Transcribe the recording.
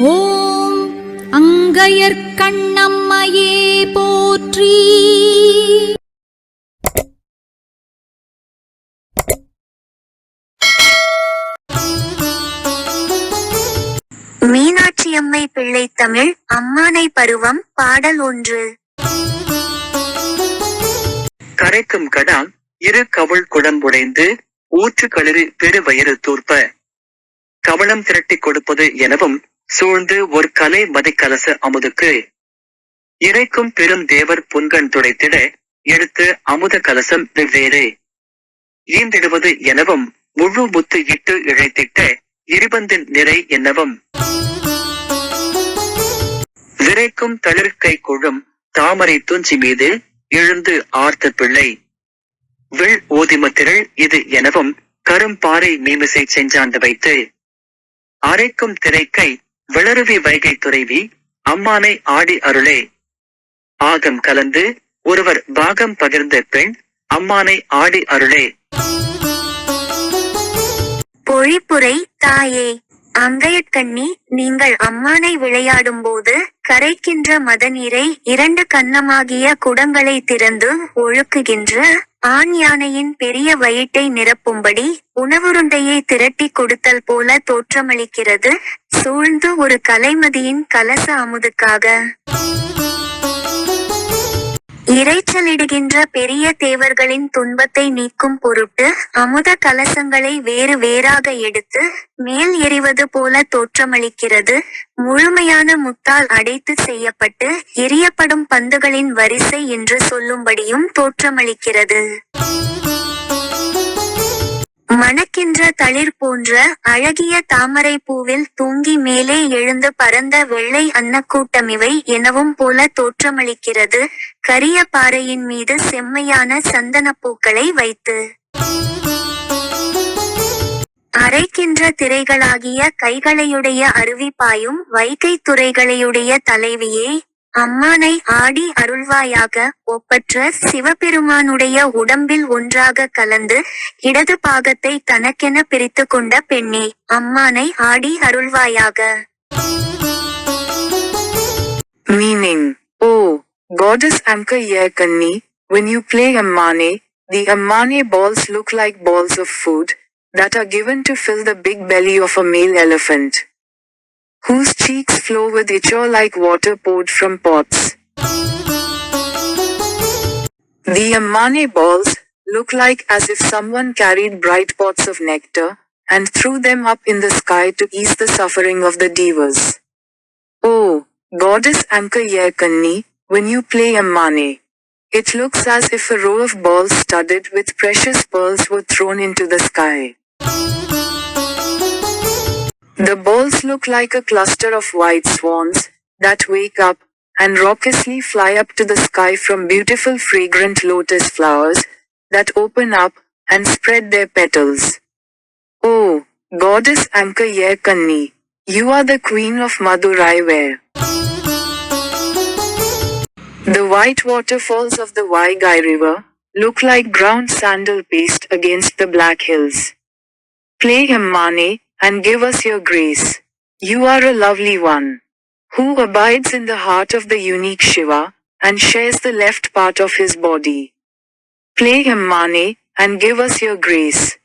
ஓம் அங்கையர்க்கண்ணம்மையே போற்றி. மீனாட்சியம்மை பிள்ளை தமிழ் அம்மானை பருவம் பாடல் ஒன்று. கரைக்கும் கடாம் இரு கவுள் குடம்புடைந்து ஊற்று களிறு பெருவயிறு தூர்ப்ப. கவளம் திரட்டிக் கொடுப்பது எனவும் சூழ்ந்து ஒரு கலை மதிக்கலச அமுதுக்கு. இறைக்கும் பெரும் தேவர் புன்கண் துடைத்திட எடுத்து அமுத கலசம் வெவ்வேறு. ஈந்திடுவது எனவும் முழு முத்து இட்டு இழைத்திட்ட இருபந்தின் நிறை என்னவும். விரைக்கும் தளிர்கை குழும் தாமரை துஞ்சி மீது எழுந்து ஆர்த்த பிள்ளை. வில் ஓதிமத்திரள் இது எனவும் கரும்பாறை மீமிசை செஞ்சாண்டு வைத்து. அரைக்கும் திரைக்கை விளருவி வைகை துறைவி அம்மானை ஆடி அருளே. ஆகம் கலந்து ஒருவர் பாகம் பகிர்ந்த பெண் அம்மானை ஆடி அருளே. பொழிப்புரை தாயே அங்கையக்கண்ணி நீங்கள் அம்மானை விளையாடும்போது கரைக்கின்ற மதநீரை இரண்டு கன்னமாகிய குடங்களை திறந்து ஒழுக்குகின்ற ஆண் யானையின் பெரிய வயிற்றை நிரப்பும்படி உணவுருண்டையை திரட்டி கொடுத்தல் போல தோற்றமளிக்கிறது. சூழ்ந்து ஒரு கலைமதியின் கலச அமுதுக்காக. இரைச்சலிடுகின்ற பெரிய தேவர்களின் துன்பத்தை நீக்கும் பொருட்டு அமுத கலசங்களை வேறு வேறாக எடுத்து மேல் எறிவது போல தோற்றமளிக்கிறது. முழுமையான முத்தால் அடைத்து செய்யப்பட்டு எரியப்படும் பந்துகளின் வரிசை என்று சொல்லும்படியும் தோற்றமளிக்கிறது. மணக்கின்ற தளிர் போன்ற அழகிய தாமரை பூவில் தூங்கி மேலே எழுந்து பறந்த வெள்ளை அன்னக்கூட்டமிவை எனவும் போல தோற்றமளிக்கிறது. கரிய பாறையின் மீது செம்மையான சந்தனப் பூக்களை வைத்து. அரைக்கின்ற திரைகளாகிய கைகளையுடைய அருவி பாயும் வைகை துறைகளையுடைய தலைவியே அம்மானை ஆடி அருள்வாயாக ஒப்பற்ற சிவபெருமானுடைய உடம்பில் ஒன்றாக கலந்து இடது பாகத்தை தனக்கென பிரித்து கொண்ட பெண்ணே அம்மானை ஆடி அருள்வாயாக Meaning, Oh, goddess Amka Kanni, when you play Ammane, the Ammane balls look like balls of food, that are given to fill the big belly of a male elephant, whose cheeks flow with ichor like water poured from pots. The Ammane balls look like as if someone carried bright pots of nectar, and threw them up in the sky to ease the suffering of the divas. Oh, goddess Anka Kanni, when you play Ammane. It looks as if a row of balls studded with precious pearls were thrown into the sky. The balls look like a cluster of white swans that wake up and raucously fly up to the sky from beautiful fragrant lotus flowers that open up and spread their petals. Oh, goddess Anka Kanni, you are the queen of Madurai where the white waterfalls of the Vaigai River look like ground sandal paste against the black hills. Play Ammane and give us your grace. You are a lovely one who abides in the heart of the unique Shiva and shares the left part of his body. Play Ammane and give us your grace.